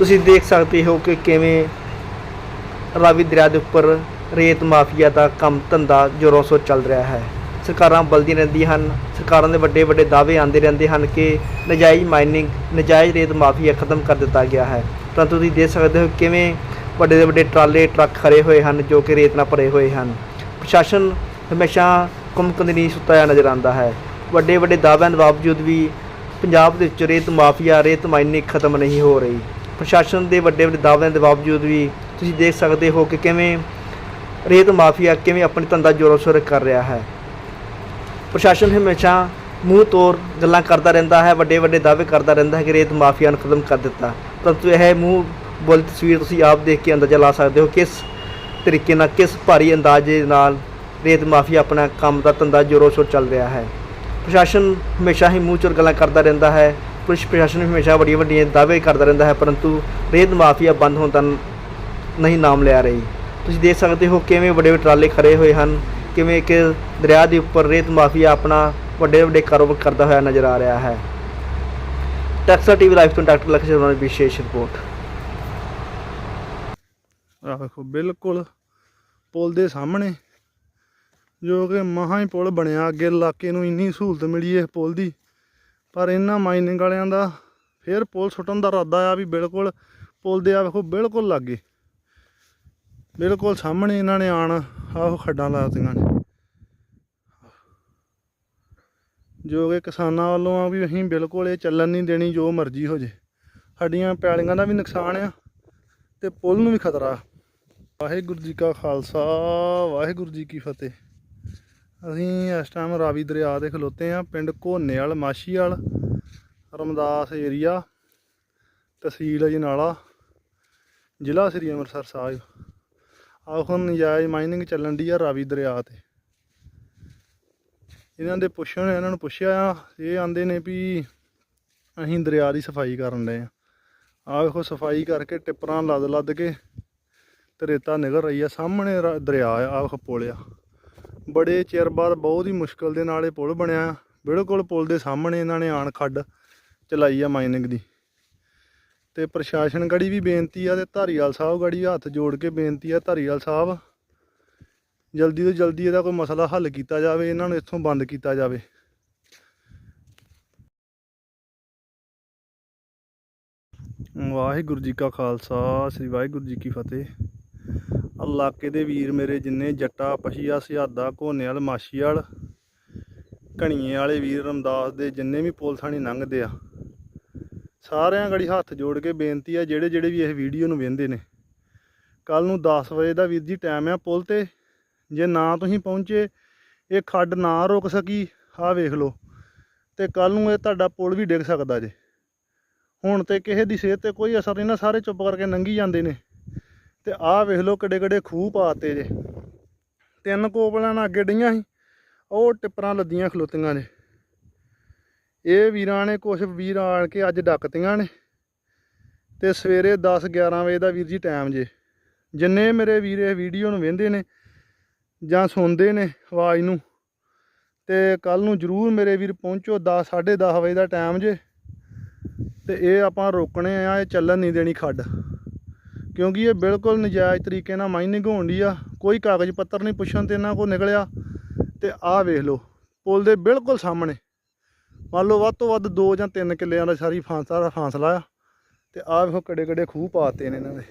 ਤੁਸੀਂ ਦੇਖ ਸਕਦੇ ਹੋ ਕਿ ਕਿਵੇਂ ਰਾਵੀ ਦਰਿਆ ਦੇ ਉੱਪਰ ਰੇਤ ਮਾਫੀਆ ਦਾ ਕੰਮ ਧੰਦਾ ਜ਼ੋਰਾਂ ਸ਼ੋਰ ਚੱਲ ਰਿਹਾ ਹੈ। ਸਰਕਾਰਾਂ ਬਲਦੀਆਂ ਰਹਿੰਦੀਆਂ ਹਨ। ਸਰਕਾਰਾਂ ਦੇ ਵੱਡੇ ਵੱਡੇ ਦਾਅਵੇ ਆਉਂਦੇ ਰਹਿੰਦੇ ਹਨ ਕਿ ਨਜਾਇਜ਼ ਮਾਈਨਿੰਗ, ਨਜਾਇਜ਼ ਰੇਤ ਮਾਫੀਆ ਖਤਮ ਕਰ ਦਿੱਤਾ ਗਿਆ ਹੈ। ਪਰੰਤੂ ਤੁਸੀਂ ਦੇਖ ਸਕਦੇ ਹੋ ਕਿਵੇਂ ਵੱਡੇ ਦੇ ਵੱਡੇ ਟਰਾਲੇ, ਟਰੱਕ ਖੜੇ ਹੋਏ ਹਨ ਜੋ ਕਿ ਰੇਤ ਨਾਲ ਭਰੇ ਹੋਏ ਹਨ। ਪ੍ਰਸ਼ਾਸਨ ਹਮੇਸ਼ਾ ਕੁੰਮਕੰਦ ਨਹੀਂ ਸੁੱਤਾ ਨਜ਼ਰ ਆਉਂਦਾ ਹੈ। ਵੱਡੇ ਵੱਡੇ ਦਾਅਵਿਆਂ ਦੇ ਬਾਵਜੂਦ ਵੀ ਪੰਜਾਬ ਦੇ ਵਿੱਚ ਰੇਤ ਮਾਫੀਆ, ਰੇਤ ਮਾਈਨਿੰਗ ਖਤਮ ਨਹੀਂ ਹੋ ਰਹੀ। ਪ੍ਰਸ਼ਾਸਨ ਦੇ ਵੱਡੇ ਵੱਡੇ ਦਾਅਵਿਆਂ ਦੇ ਬਾਵਜੂਦ ਵੀ ਤੁਸੀਂ ਦੇਖ ਸਕਦੇ ਹੋ ਕਿ ਕਿਵੇਂ ਰੇਤ ਮਾਫੀਆ ਕਿਵੇਂ ਆਪਣੀ ਧੰਦਾ ਜ਼ੋਰੋ ਸ਼ੋਰ ਕਰ ਰਿਹਾ ਹੈ। ਪ੍ਰਸ਼ਾਸਨ ਹਮੇਸ਼ਾ ਮੂੰਹ ਤੋੜ ਗੱਲਾਂ ਕਰਦਾ ਰਹਿੰਦਾ ਹੈ, ਵੱਡੇ ਵੱਡੇ ਦਾਅਵੇ ਕਰਦਾ ਰਹਿੰਦਾ ਹੈ ਕਿ ਰੇਤ ਮਾਫੀਆ ਨੂੰ ਖਤਮ ਕਰ ਦਿੱਤਾ। ਪਰੰਤੂ ਇਹ ਮੂੰਹ ਬੋਲ ਤਸਵੀਰ ਤੁਸੀਂ ਆਪ ਦੇਖ ਕੇ ਅੰਦਾਜ਼ਾ ਲਾ ਸਕਦੇ ਹੋ ਕਿਸ ਤਰੀਕੇ ਨਾਲ, ਕਿਸ ਭਾਰੀ ਅੰਦਾਜ਼ੇ ਨਾਲ ਰੇਤ ਮਾਫੀਆ ਆਪਣਾ ਕੰਮ ਦਾ ਧੰਦਾ ਜ਼ੋਰੋ ਸ਼ੋਰ ਚੱਲ ਰਿਹਾ ਹੈ। ਪ੍ਰਸ਼ਾਸਨ ਹਮੇਸ਼ਾ ਹੀ ਮੂੰਹ ਚੋਰ ਗੱਲਾਂ ਕਰਦਾ ਰਹਿੰਦਾ ਹੈ। ਪੁਲਿਸ ਪ੍ਰਸ਼ਾਸਨ ਹਮੇਸ਼ਾ ਵੱਡੀਆਂ ਵੱਡੀਆਂ ਦਾਅਵੇ ਕਰਦਾ ਰਹਿੰਦਾ ਹੈ, ਪਰੰਤੂ ਰੇਤ ਮਾਫੀਆ ਬੰਦ ਹੋਣ ਦਾ ਨਹੀਂ ਨਾਮ ਲਿਆ ਰਹੀ। ਤੁਸੀਂ ਦੇਖ ਸਕਦੇ ਹੋ ਕਿਵੇਂ ਵੱਡੇ ਵੱਡੇ ਟਰਾਲੇ ਖੜੇ ਹੋਏ ਹਨ, ਕਿਵੇਂ ਕਿ ਦਰਿਆ ਦੇ ਉੱਪਰ ਰੇਤ ਮਾਫੀਆ ਆਪਣਾ ਵੱਡੇ ਵੱਡੇ ਕਾਰੋਬਾਰ ਕਰਦਾ ਹੋਇਆ ਨਜ਼ਰ ਆ ਰਿਹਾ ਹੈ। ਟੈਕਸਾ ਟੀਵੀ ਲਾਈਵ ਤੋਂ ਡਾਕਟਰ ਲਖਸ਼ ਸ਼ਰਮਾ ਦੀ ਵਿਸ਼ੇਸ਼ ਰਿਪੋਰਟ। ਆਹ ਵੇਖੋ, ਬਿਲਕੁਲ ਪੁਲ ਦੇ ਸਾਹਮਣੇ, ਜੋ ਕਿ ਮਹਾਂ ਹੀ ਪੁਲ ਬਣਿਆ, ਅੱਗੇ ਇਲਾਕੇ ਨੂੰ ਇੰਨੀ ਸਹੂਲਤ ਮਿਲੀ ਹੈ ਪੁਲ ਦੀ। ਪਰ ਇਹਨਾਂ ਮਾਈਨਿੰਗ ਵਾਲਿਆਂ ਦਾ ਫਿਰ ਪੁਲ ਸੁੱਟਣ ਦਾ ਇਰਾਦਾ ਆ ਵੀ ਬਿਲਕੁਲ ਪੁਲ ਦੇ ਆ ਵੇਖੋ, ਬਿਲਕੁਲ ਲਾਗੇ। ਬਿਲਕੁਲ ਸਾਹਮਣੇ ਇਹਨਾਂ ਨੇ ਆਣ, ਆਹ ਖੱਡਾਂ ਲਾਤੀਆਂ ਨੇ। ਜੋ ਕਿ ਕਿਸਾਨਾਂ ਵੱਲੋਂ ਆ ਵੀ ਅਸੀਂ ਬਿਲਕੁਲ ਇਹ ਚੱਲਣ ਨਹੀਂ ਦੇਣੀ, ਜੋ ਮਰਜ਼ੀ ਹੋ ਜੇ। ਸਾਡੀਆਂ ਪੈਲੀਆਂ ਦਾ ਵੀ ਨੁਕਸਾਨ ਆ ਤੇ ਪੁਲ ਨੂੰ ਵੀ ਖਤਰਾ। ਵਾਹਿਗੁਰੂ ਜੀ ਕਾ ਖਾਲਸਾ, ਵਾਹਿਗੁਰੂ ਜੀ ਕੀ ਫਤਿਹ। ਅਸੀਂ ਇਸ ਟਾਈਮ ਰਾਵੀ ਦਰਿਆ ਦੇ ਖਲੋਤੇ ਆ ਪਿੰਡ ਘੋਨੇਵਾਲ ਮਾਸ਼ੀਵਾਲ ਰਮਦਾਸ ਏਰੀਆ ਤਹਿਸੀਲ ਅਜਨਾਲਾ, ਜ਼ਿਲ੍ਹਾ ਸ੍ਰੀ ਅੰਮ੍ਰਿਤਸਰ ਸਾਹਿਬ। ਆਹ ਹੁਣ ਨਜਾਇਜ਼ ਮਾਈਨਿੰਗ ਚੱਲਣ ਦੀ ਆ ਰਾਵੀ ਦਰਿਆ ਤੇ। ਇਹਨਾਂ ਦੇ ਪੁੱਛਣ, ਇਹਨਾਂ ਨੂੰ ਪੁੱਛਿਆ ਆ, ਇਹ ਆਂਦੇ ਨੇ ਵੀ ਅਸੀਂ ਦਰਿਆ ਦੀ ਸਫ਼ਾਈ ਕਰਨ ਡਏ ਆ। ਆਹ ਵੇਖੋ, ਸਫ਼ਾਈ ਕਰਕੇ ਟਿੱਪਰਾਂ ਲੱਦ ਲੱਦ ਕੇ ਤੇ ਰੇਤਾ ਨਿਕਲ ਰਹੀ ਆ, ਸਾਹਮਣੇ ਦਰਿਆ ਆ ਵੇਖੋ ਪੁਲ ਬੜੇ ਚਿਰ ਬਾਅਦ ਬਹੁਤ ਹੀ ਮੁਸ਼ਕਲ ਦੇ ਨਾਲ ਇਹ ਪੁਲ ਬਣਿਆ। ਬਿਲਕੁਲ ਪੁਲ ਦੇ ਸਾਹਮਣੇ ਇਹਨਾਂ ਨੇ ਆਣ ਖੱਡ ਚਲਾਈ ਆ ਮਾਈਨਿੰਗ ਦੀ। ਤੇ ਪ੍ਰਸ਼ਾਸਨ ਗੜੀ ਵੀ ਬੇਨਤੀ ਆ ਤੇ ਧਾਰੀਵਾਲ ਸਾਹਿਬ ਗੜੀ ਹੱਥ ਜੋੜ ਕੇ ਬੇਨਤੀ ਆ ਧਾਰੀਵਾਲ ਸਾਹਿਬ, ਜਲਦੀ ਤੋਂ ਜਲਦੀ ਇਹਦਾ ਕੋਈ ਮਸਲਾ ਹੱਲ ਕੀਤਾ ਜਾਵੇ, ਇਹਨਾਂ ਨੂੰ ਇੱਥੋਂ ਬੰਦ ਕੀਤਾ ਜਾਵੇ। ਵਾਹਿਗੁਰੂ ਜੀ ਕਾ ਖਾਲਸਾ, ਸ੍ਰੀ ਵਾਹਿਗੁਰੂ ਜੀ ਕੀ ਫਤਿਹ। ਇਲਾਕੇ ਦੇ ਵੀਰ ਮੇਰੇ ਜਿੰਨੇ ਜੱਟਾ, ਪਸ਼ੀਆ ਸਿਹਾਦਾ ਘੋਨੇਵਾਲ ਮਾਸ਼ੀਵਾਲ ਕਣੀਏ ਵਾਲੇ ਵੀਰ ਰਮਦਾਸ ਦੇ ਜਿੰਨੇ ਵੀ ਪੁਲ ਥਾਣੀ ਲੰਘਦੇ ਆ, ਸਾਰਿਆਂ ਗੜੀ ਹੱਥ ਜੋੜ ਕੇ ਬੇਨਤੀ ਆ, ਜਿਹੜੇ ਜਿਹੜੇ ਵੀ ਇਹ ਵੀਡੀਓ ਨੂੰ ਵੇਖਦੇ ਨੇ। ਕੱਲ ਨੂੰ 10 ਵਜੇ ਦਾ ਵੀਰ ਜੀ ਟਾਈਮ ਆ ਪੁਲ ਤੇ, ਜੇ ਨਾ ਤੁਸੀਂ ਪਹੁੰਚੇ, ਇਹ ਖੱਡ ਨਾ ਰੁਕ ਸਕੀ, ਆਹ ਵੇਖ ਲਓ। ਤੇ ਕੱਲ ਨੂੰ ਇਹ ਤੁਹਾਡਾ ਪੁਲ ਵੀ ਡਿੱਗ ਸਕਦਾ ਜੇ। ਹੁਣ ਤੇ ਕਿਸੇ ਦੀ ਸਿਹਤ ਤੇ ਕੋਈ ਅਸਰ ਨਹੀਂ ਨਾ, ਸਾਰੇ ਚੁੱਪ ਕਰਕੇ ਲੰਘੀ ਜਾਂਦੇ ਨੇ। ਤੇ ਆਹ ਵੇਖ ਲਓ ਕਿੱਡੇ ਕਿੱਡੇ ਖੂਹ ਪਾਤੇ ਜੇ। ਤਿੰਨ ਕੋਪਲਾਂ ਨਾਲ ਅੱਗੇ ਡਈਆਂ ਸੀ, ਉਹ ਟਿੱਪਰਾਂ ਲੱਦੀਆਂ ਖਲੋਤੀਆਂ ਨੇ। ਇਹ ਵੀਰਾਂ ਨੇ ਕੁਝ ਵੀਰ ਆਣ ਕੇ ਅੱਜ ਡੱਕਤੀਆਂ ਨੇ। ਤੇ ਸਵੇਰੇ 10 11 ਵਜੇ ਦਾ ਵੀਰ ਜੀ ਟਾਈਮ ਜੇ। ਜਿੰਨੇ ਮੇਰੇ ਵੀਰ ਇਹ ਵੀਡੀਓ ਨੂੰ ਵੇਖਦੇ ਨੇ ਜਾਂ ਸੁਣਦੇ ਨੇ ਆਵਾਜ਼ ਨੂੰ, ਤੇ ਕੱਲ ਨੂੰ ਜਰੂਰ ਮੇਰੇ ਵੀਰ ਪਹੁੰਚੋ 10 10:30 ਵਜੇ ਦਾ ਟਾਈਮ ਜੇ। ਤੇ ਇਹ ਆਪਾਂ ਰੋਕਣੇ ਆ, ਇਹ ਚੱਲਣ ਨਹੀਂ ਦੇਣੀ ਖੱਡ। ਕਿਉਂਕਿ ਇਹ ਬਿਲਕੁਲ ਨਜਾਇਜ਼ ਤਰੀਕੇ ਨਾਲ ਮਾਈਨਿੰਗ ਹੋਣ ਦੀ ਆ। ਕੋਈ ਕਾਗਜ਼ ਪੱਤਰ ਨਹੀਂ ਪੁੱਛਣ ਤੇ ਇਹਨਾਂ ਕੋ ਨਿਕਲਿਆ। ਤੇ ਆਹ ਵੇਖ ਲਓ, ਪੁਲ ਦੇ ਬਿਲਕੁਲ ਸਾਹਮਣੇ। ਮੰਨ ਲਓ ਵੱਧ ਤੋਂ ਵੱਧ 2 ਜਾਂ 3 ਕਿੱਲਿਆਂ ਦਾ ਸਾਰੀ ਫਾਂਸਾ ਦਾ ਫਾਂਸਲਾ ਆ। ਤੇ ਆਹ ਵੇਖੋ ਕਿਹੜੇ ਕਿੱਡੇ ਖੂਹ ਪਾਤੇ ਨੇ ਇਹਨਾਂ ਦੇ